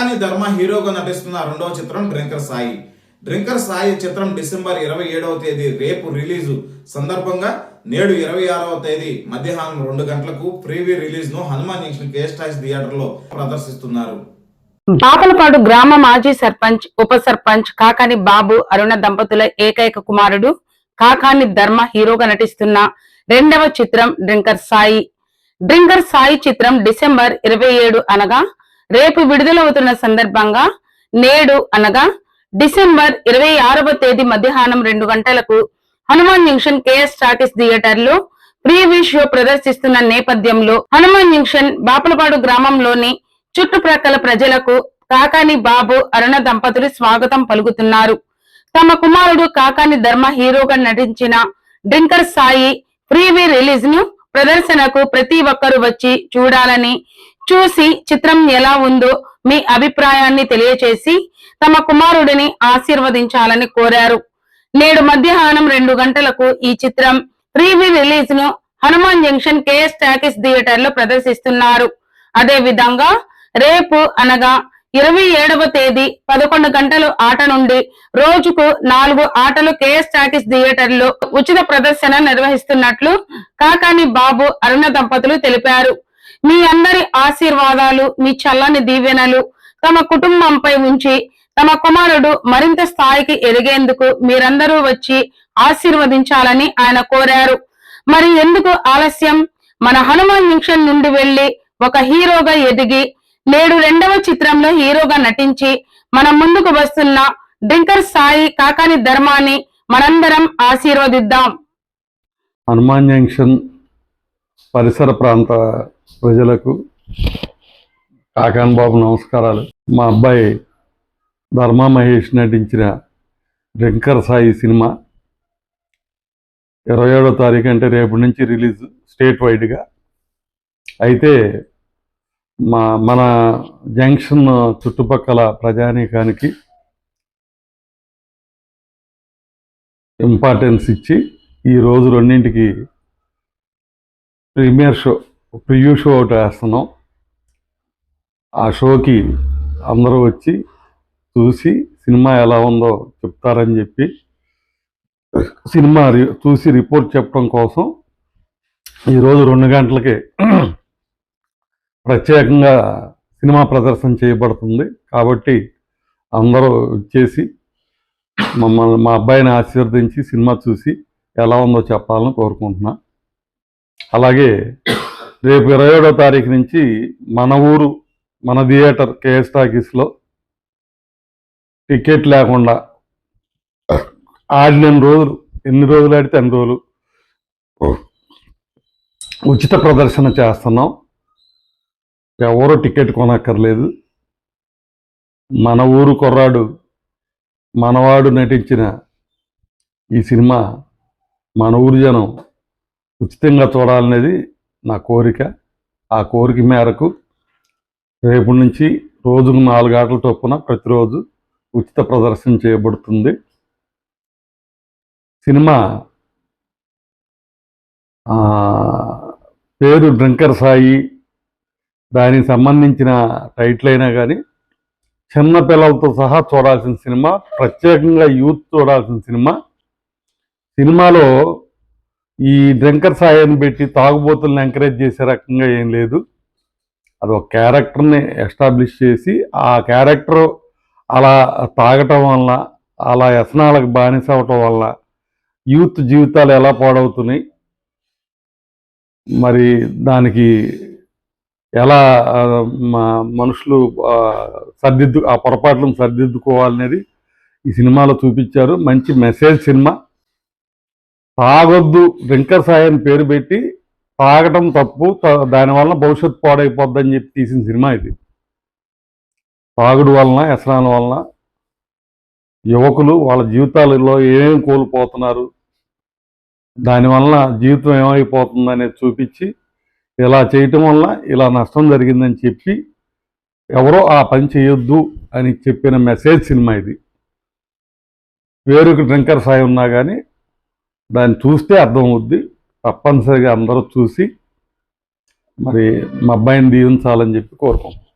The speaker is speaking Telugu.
కాకాని ధర్మ హీరోగా నటిస్తున్న రెండవ చిత్రం డ్రింకర్ సాయి. డ్రింకర్ సాయి చిత్రం డిసెంబర్ ఇరవై ఏడవ తేదీ రేపు రిలీజు. సందర్భంగా నేడు ఇరవై ఆరవ తేదీ మధ్యాహ్నం రెండు గంటలకు ప్రీవ్యూ రిలీజ్ను హనుమాన్ జంక్షన్ కేఎస్టాక్స్ థియేటర్లో ప్రదర్శిస్తున్నారు. బాపలపాడు గ్రామ మాజీ సర్పంచ్ ఉప సర్పంచ్ కాకాని బాబు అరుణ దంపతుల ఏకైక కుమారుడు కాకాని ధర్మ హీరోగా నటిస్తున్న రెండవ చిత్రం డ్రింకర్ సాయి. డ్రింకర్ సాయి చిత్రం డిసెంబర్ ఇరవై ఏడు అనగా రేపు విడుదలవుతున్న సందర్భంగా నేడు అనగా డిసెంబర్ ఇరవై ఆరవ తేదీ మధ్యాహ్నం రెండు గంటలకు హనుమాన్ జంక్షన్ కేఎస్ టాకీస్ థియేటర్లో ప్రీవ్యూ షో ప్రదర్శిస్తున్న నేపథ్యంలో హనుమాన్ జంక్షన్ బాపలపాడు గ్రామంలోని చుట్టుప్రక్కల ప్రజలకు కాకాని బాబు అరుణ దంపతులు స్వాగతం పలుకుతున్నారు. తమ కుమారుడు కాకాని ధర్మ హీరోగా నటించిన డ్రింకర్ సాయి ప్రీవీ రిలీజ్ను ప్రదర్శనకు ప్రతి ఒక్కరూ వచ్చి చూడాలని చూసి చిత్రం ఎలా ఉందో మీ అభిప్రాయాన్ని తెలియచేసి తమ కుమారుడిని ఆశీర్వదించాలని కోరారు. నేడు మధ్యాహ్నం రెండు గంటలకు ఈ చిత్రం ప్రీవ్యూ రిలీజ్ను హనుమాన్ జంక్షన్ కేఎస్ టాకీస్ థియేటర్లో ప్రదర్శిస్తున్నారు. అదే విధంగా రేపు అనగా ఇరవై ఏడవ తేదీ పదకొండు గంటలు ఆట నుండి రోజుకు నాలుగు ఆటలు కేఎస్ టాకీస్ థియేటర్లో ఉచిత ప్రదర్శన నిర్వహిస్తున్నట్లు కాకాని బాబు అరుణ దంపతులు తెలిపారు. మీ అందరి ఆశీర్వాదాలు మీ చల్లని దీవెనలు తమ కుటుంబంపై ఉంచి తమ కుమారుడు మరింత స్థాయికి ఎదిగేందుకు మీరందరూ వచ్చి ఆశీర్వదించాలని ఆయన కోరారు. మరి ఎందుకు ఆలస్యం? మన హనుమాన్ జంక్షన్ నుండి వెళ్ళి ఒక హీరోగా ఎదిగి నేడు రెండవ చిత్రంలో హీరోగా నటించి మన ముందుకు వస్తున్న డ్రింకర్ సాయి కాకాని ధర్మాన్ని మనందరం ఆశీర్వదిద్దాం. హనుమాన్ జంక్షన్ పరిసర ప్రాంత ప్రజలకు కాకాన్ బాబు నమస్కారాలు. మా అబ్బాయి ధర్మా మహేష్ నటించిన డ్రింకర్ సాయి సినిమా ఇరవై ఏడో తారీఖు అంటే రేపు నుంచి రిలీజ్ స్టేట్ వైడ్గా. అయితే మా మన జంక్షన్ చుట్టుపక్కల ప్రజానీకానికి ఇంపార్టెన్స్ ఇచ్చి ఈ రోజు రెండింటికి ప్రీమియర్ షో ప్రివ్యూ షో ఒకటి వేస్తున్నాం. ఆ షోకి అందరూ వచ్చి చూసి సినిమా ఎలా ఉందో చెప్తారని చెప్పి సినిమా రి- చూసి రిపోర్ట్ చెప్పడం కోసం ఈరోజు రెండు గంటలకి ప్రత్యేకంగా సినిమా ప్రదర్శన చేయబడుతుంది. కాబట్టి అందరూ వచ్చేసి మమ్మల్ని మా అబ్బాయిని ఆశీర్వదించి సినిమా చూసి ఎలా ఉందో చెప్పాలని కోరుకుంటున్నా. అలాగే రేపు ఇరవై ఏడో తారీఖు నుంచి మన ఊరు మన థియేటర్ కేఎస్ టాకీస్లో టికెట్ లేకుండా ఆడిన రోజులు ఎన్ని రోజులు ఆడితే అన్ని రోజులు ఉచిత ప్రదర్శన చేస్తున్నాం. ఎవరో టికెట్ కొనక్కర్లేదు. మన ఊరు కుర్రాడు మనవాడు నటించిన ఈ సినిమా మన ఊరు జనం ఉచితంగా చూడాలనేది నా కోరిక. ఆ కోరిక మేరకు రేపు నుంచి రోజుకు నాలుగు ఆటల చొప్పున ప్రతిరోజు ఉచిత ప్రదర్శన చేయబడుతుంది. సినిమా పేరు డ్రింకర్ సాయి. దానికి సంబంధించిన టైటిల్ అయినా కానీ చిన్న పిల్లలతో సహా చూడాల్సిన సినిమా ప్రత్యేకంగా యూత్ చూడాల్సిన సినిమా. సినిమాలో ఈ డ్రింకర్ సాయిని పెట్టి తాగుబోతులను ఎంకరేజ్ చేసే రకంగా ఏం లేదు. అది ఒక క్యారెక్టర్ని ఎస్టాబ్లిష్ చేసి ఆ క్యారెక్టర్ అలా తాగటం వల్ల అలా వ్యసనాలకు బానిస అవటం వల్ల యూత్ జీవితాలు ఎలా పాడవుతున్నాయి మరి దానికి ఎలా మా మనుషులు సర్దిద్దు ఆ పొరపాట్లను సర్దిద్దుకోవాలనేది ఈ సినిమాలో చూపించారు. మంచి మెసేజ్ సినిమా. తాగొద్దు డ్రింకర్ సాయి అని పేరు పెట్టి తాగటం తప్పు త- దానివల్ల భవిష్యత్తు పాడైపోద్దని చెప్పి తీసిన సినిమా ఇది. తాగుడు వలన వ్యసనాల వలన యువకులు వాళ్ళ జీవితాలలో ఏమేమి కోల్పోతున్నారు దానివల్ల జీవితం ఏమైపోతుంది అనేది చూపించి ఇలా చేయటం వల్ల ఇలా నష్టం జరిగిందని చెప్పి ఎవరో ఆ పని చేయొద్దు అని చెప్పిన మెసేజ్ సినిమా ఇది. వేరొక డ్రింకర్ సాయి ఉన్నా కానీ దాన్ని చూస్తే అర్థమవుద్ది. తప్పనిసరిగా అందరూ చూసి మరి మా అబ్బాయిని దీవించాలని చెప్పి కోరుకుంటున్నాం.